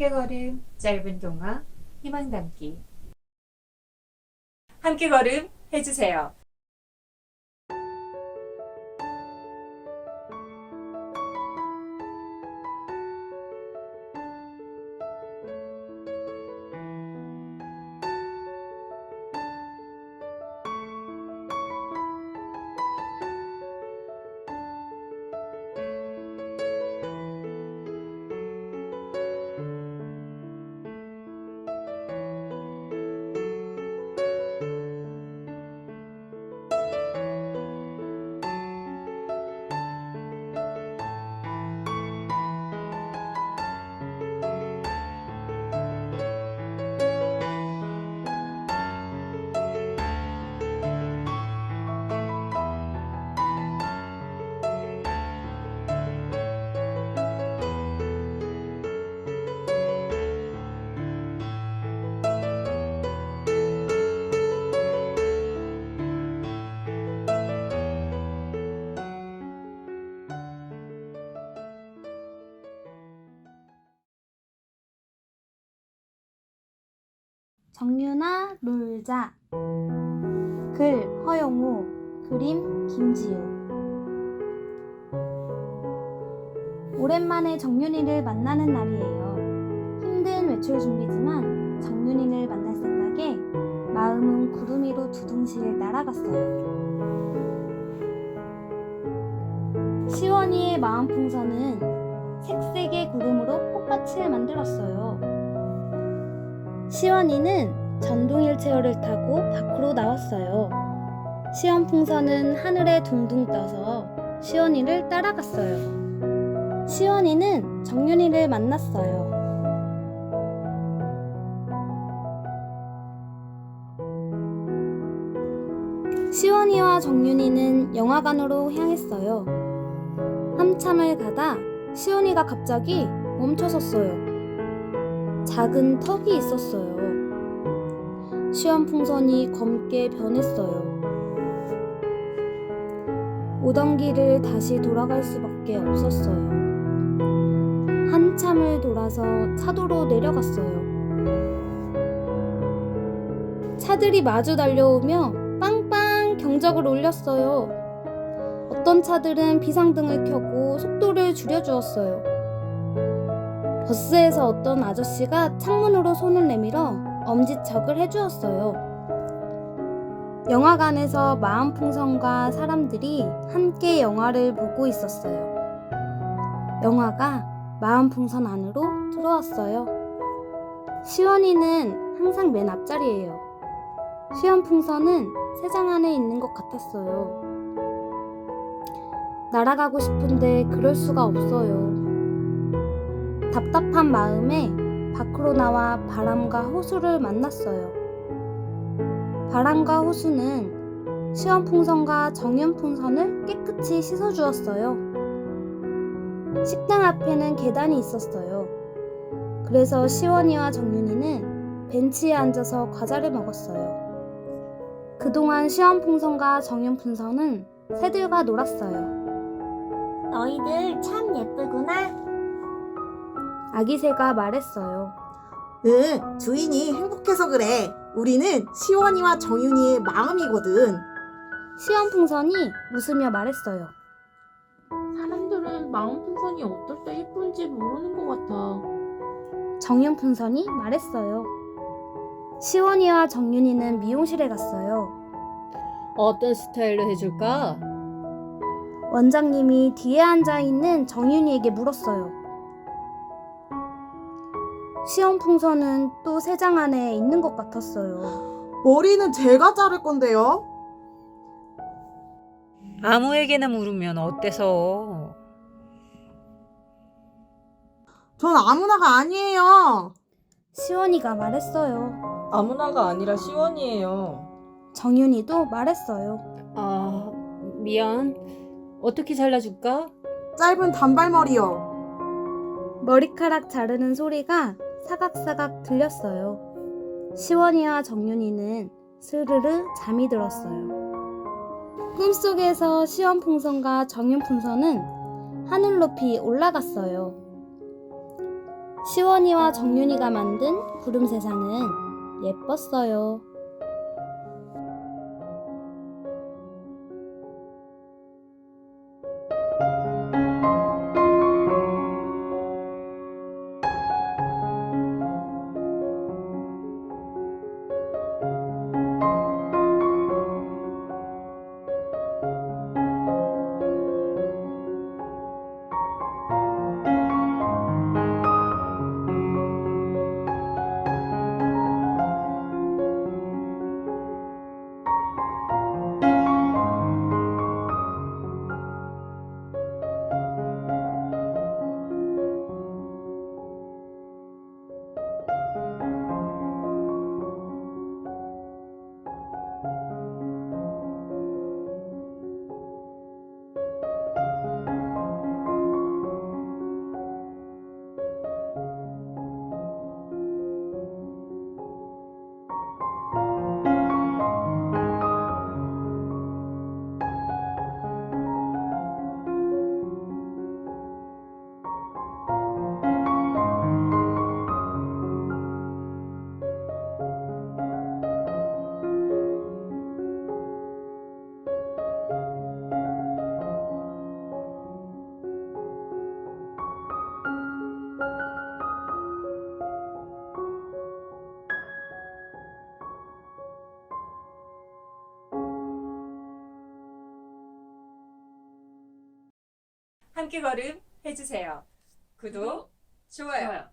함께 걸음 짧은 동화 희망 담기 함께 걸음 해주세요. 정유나 놀자 글 허영우 그림 김지우 오랜만에 정윤이를 만나는 날이에요. 힘든 외출 준비지만 정윤이를 만날 생각에 마음은 구름 위로 두둥실 날아갔어요. 시원이의 마음 풍선은 색색의 구름으로 꽃밭을 만들었어요. 시원이는 전동 휠체어를 타고 밖으로 나왔어요. 시원 풍선은 하늘에 둥둥 떠서 시원이를 따라갔어요. 시원이는 정윤이를 만났어요. 시원이와 정윤이는 영화관으로 향했어요. 한참을 가다 시원이가 갑자기 멈춰섰어요. 작은 턱이 있었어요. 시원 풍선이 검게 변했어요. 오던 길을 다시 돌아갈 수밖에 없었어요. 한참을 돌아서 차도로 내려갔어요. 차들이 마주 달려오며 빵빵 경적을 울렸어요. 어떤 차들은 비상등을 켜고 속도를 줄여주었어요. 버스에서 어떤 아저씨가 창문으로 손을 내밀어 엄지척을 해주었어요. 영화관에서 마음 풍선과 사람들이 함께 영화를 보고 있었어요. 영화가 마음 풍선 안으로 들어왔어요. 시원이는 항상 맨 앞자리예요. 시원 풍선은 세장 안에 있는 것 같았어요. 날아가고 싶은데 그럴 수가 없어요. 답답한 마음에 밖으로 나와 바람과 호수를 만났어요. 바람과 호수는 시원풍선과 정연풍선을 깨끗이 씻어주었어요. 식당 앞에는 계단이 있었어요. 그래서 시원이와 정윤이는 벤치에 앉아서 과자를 먹었어요. 그동안 시원풍선과 정연풍선은 새들과 놀았어요. 너희들 참 예쁘구나. 아기 새가 말했어요. 응, 주인이 행복해서 그래. 우리는 시원이와 정윤이의 마음이거든. 시원풍선이 웃으며 말했어요. 사람들은 마음 풍선이 어떨 때 예쁜지 모르는 것 같아. 정윤 풍선이 말했어요. 시원이와 정윤이는 미용실에 갔어요. 어떤 스타일로 해줄까? 원장님이 뒤에 앉아 있는 정윤이에게 물었어요. 시원풍선은 또 세 장 안에 있는 것 같았어요. 머리는 제가 자를 건데요. 아무에게나 물으면 어때서? 전 아무나가 아니에요. 시원이가 말했어요. 아무나가 아니라 시원이에요. 정윤이도 말했어요. 아, 미안. 어떻게 잘라줄까? 짧은 단발머리요. 머리카락 자르는 소리가 사각사각 들렸어요. 시원이와 정윤이는 스르르 잠이 들었어요. 꿈속에서 시원 풍선과 정윤 풍선은 하늘 높이 올라갔어요. 시원이와 정윤이가 만든 구름 세상은 예뻤어요. 함께 걸음 해주세요. 구독, 좋아요.